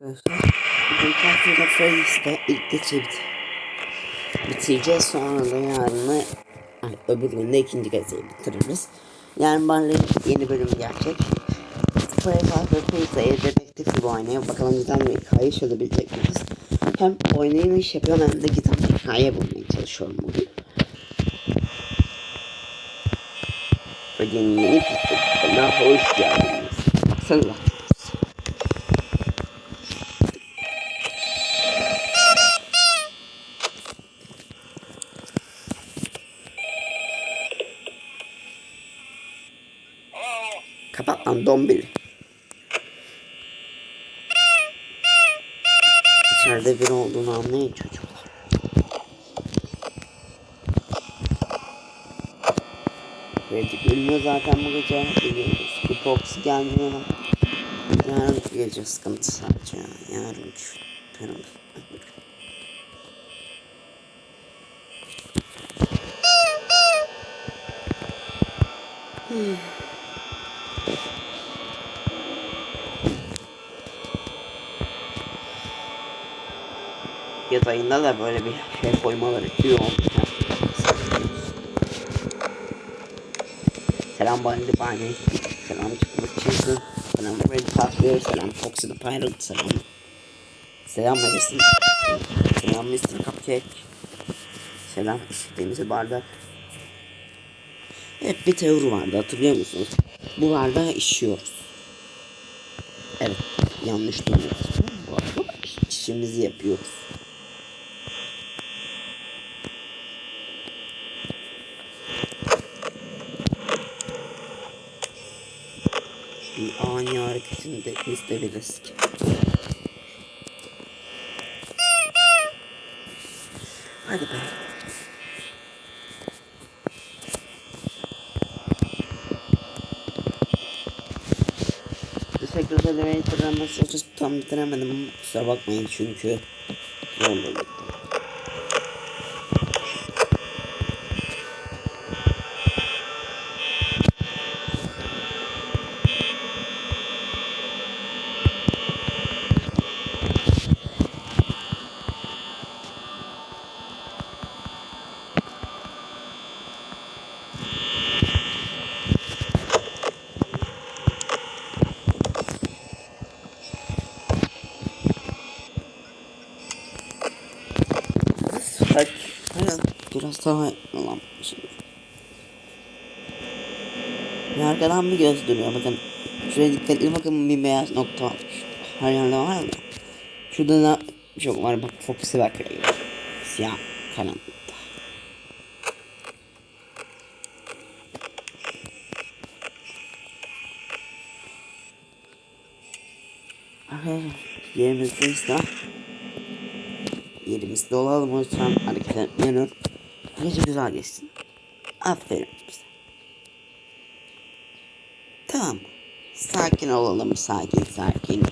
Arkadaşlar bugün Farkında Face'de ilk geçi bit bitireceğiz. Sonra da yarını ay, öbür gün de ikinci geziyi bitiririz. Yani Barley'in yeni bölümü gelecek. Farkında Face'de dedektif gibi oynayıp bakalım giden bir hikaye çözebilecek miyiz? Hem oynayın iş yapıyorum hem de giden bir hikaye bulmaya çalışıyorum bugün. Bugün yeni bir hoş geldiniz. Baksana. Kapat lan dombil. İçeride biri olduğunu anlayın çocuklar. Freddy gülmüyor zaten bu gece. Biliyoruz. Hipoksi gelmiyor. Yarın gece sıkıntı sadece. ya. Yarın Yatayında da böyle bir şey koymaları iyi olmuş. Selam Bandi Bani. Selam Çıkmış Çizgi. Selam Red Patria. Selam Foxy the Pirate. Selam. Selam Madison. Selam Mr. Cupcake. Selam Deniz Bardak. Hep bir teori vardı hatırlıyor musunuz? Bu bardağı işiyoruz. Evet yanlış duymuyoruz. Bu arada işimizi yapıyoruz. Bir hareketinde bizde bir risk. Hadi be. Teşekkür ederim. Açık tam bitiremedim kusura bakmayın çünkü zorladık. Bak, biraz, daha lan şimdi. Arkadan bir göz duruyor bakın. Şuraya dikkatli bakın bir beyaz nokta var. Her yerde var mı? Şurada da çok var bak fokusu bak. Siyah karanlıkta. Arkadaşlar yerimizdeyiz daha. Yerimizde olalım lütfen hareket etmeyelim. Gece güzel geçsin. Aferin bize. Tamam. Sakin olalım sakin sakin.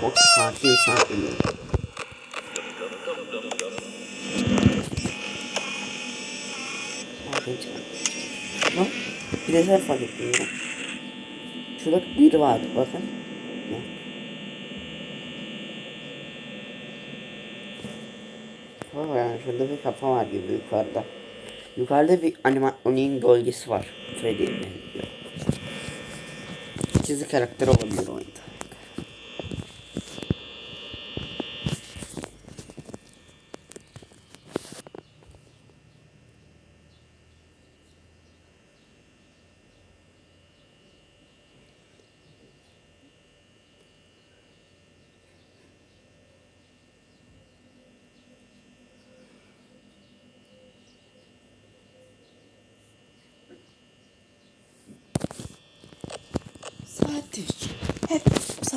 Çok sakin sakin. Sakin sakin. Bir de sen fark ettin ya. Şurada biri vardı bakın. Bak. Kafa var yani şurada bir kafa var gibi yukarıda. Yukarıda bir animatronin gölgesi var. Freddy'ye benziyor. Çizgi karakter olabilir oyunda. Saat 3. Hep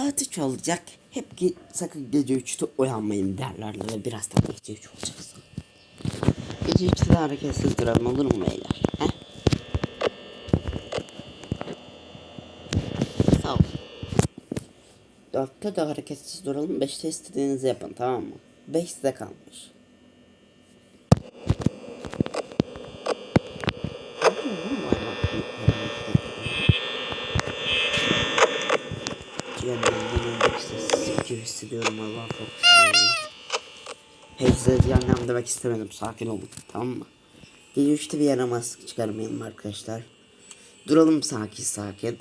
saat 3 olacak. Hep ki sakın gece 3'te uyanmayın derlerdi ve birazdan gece 3 olacaksın. Gece 3'te de hareketsiz duralım olur mu beyler? He? Sağ ol. 4'te de hareketsiz duralım. 5'te istediğinizi yapın tamam mı? 5 size kalmış. Hissediyorum Allah korkusun. Hepsi cehennem demek istemedim sakin olun tamam mı? Gece üçte bir yaramazlık çıkarmayalım arkadaşlar. Duralım sakin sakin.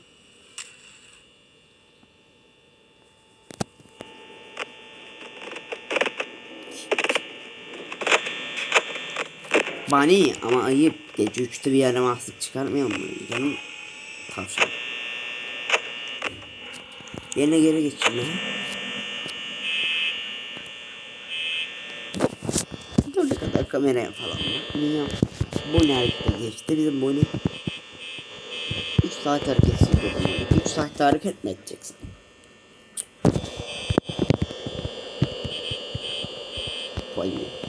Bani ama ayıp. Gece üçte bir yaramazlık çıkarmayalım mı? Canım tavşan. Yerine geri geçin kameraya falan? Bu ne harekete geçti? Bizim bu ne? 3 saat hareketsiz durdum. 3 saatte hareket mi edeceksin? Vay be.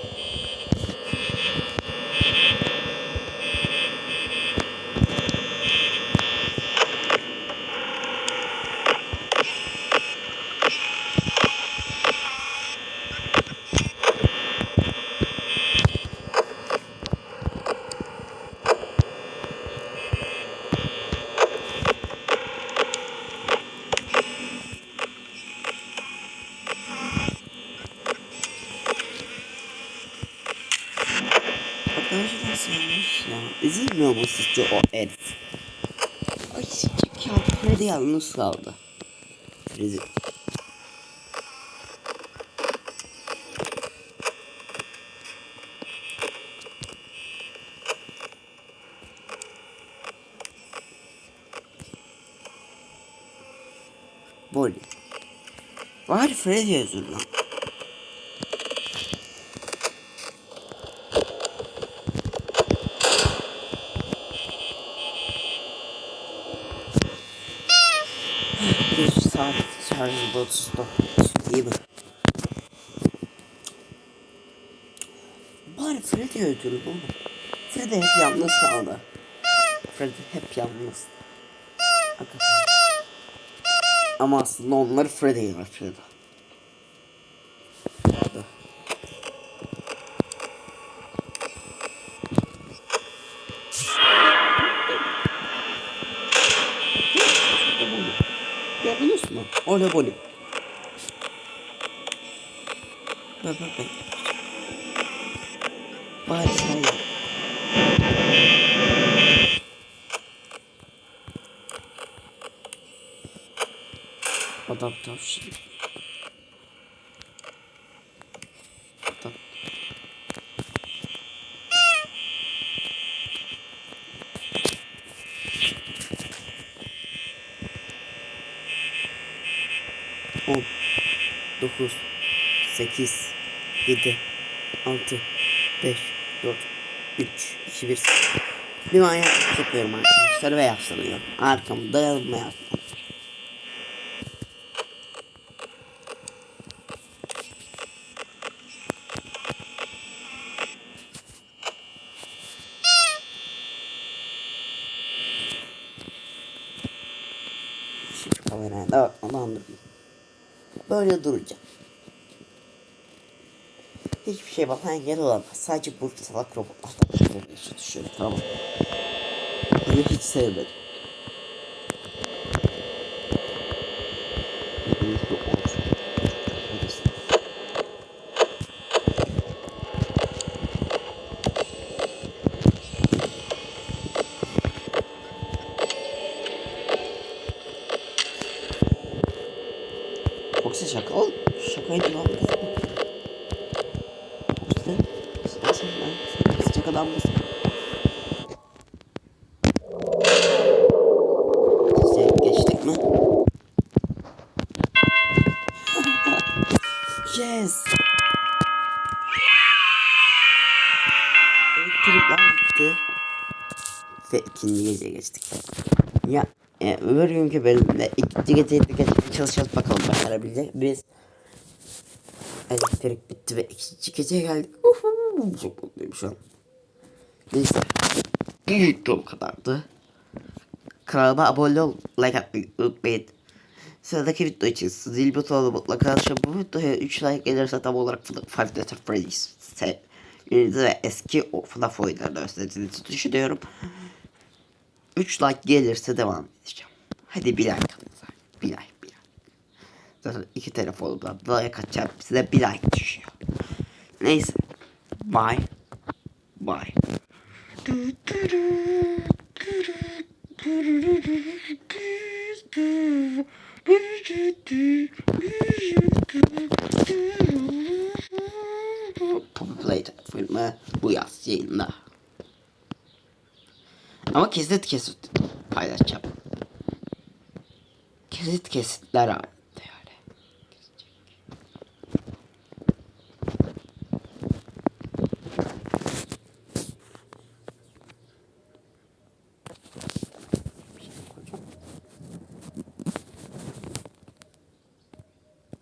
Sevmiş ya. Üzülmüyor mu sizce o herif? Ay sıcak ya. Freddy yalnız kaldı. Freddy. Bonnie. Bari Freddy'ye üzül lan. Bir saat şarjı bozuldu. İyi mi? Bari Freddy öldürün oğlum. Freddy hep yalnız kaldı. Freddy hep yalnız. Ama aslında onlar Freddy'yi var Freddy. Freddy. Öyle böyle. Bak bak bak. Bari sen yap. Adam. 9 8 7 6 5 4 3 2 1 Bir manyak çekiyorum arkadaşlar ve yaslanıyorum. Arkamı dayanma yaslan. Kameraya da bakmadan durmayayım. Böyle duracağım. Hiçbir şey bana engel olamaz. Sadece bu salak robotlardan kurtulmaya düşüyorum tamam. Bunu hiç sevmedim. Hepiniz bu olsun. Hepsi. Yoksa şaka ol. Şakayı devam edelim. İşte. Nasıl? Sen sıcak adam mısın? Geçtik mi? yes! Elektrikler gitti. Ve ikinci geceye geçtik. Ya e, öbür günkü bölümde ikinci geceyi de geçmeye çalışacağız bakalım başarabilecek biz. Elektrik bitti ve ikinci geceye geldik. Çok mutluyum şu an. Neyse. Bu video bu kadardı. Kanalıma abone ol, like atmayı unutmayın. Sıradaki video için zil butonuna mutlaka açın. Bu videoya 3 like gelirse tam olarak Five at Freddy's ve eski o FNAF oyunlarını özlediğinizi düşünüyorum. 3 like gelirse devam edeceğim. Hadi bir like like, bir like. Zaten iki telefonu da böyle kaçacağım. Size bir like düşüyor. Neyse. Bye. Bye. Poppy Playtime filmi bu yaz yayında. Ama kesit kesit paylaşacağım. Kesit kesitler hali.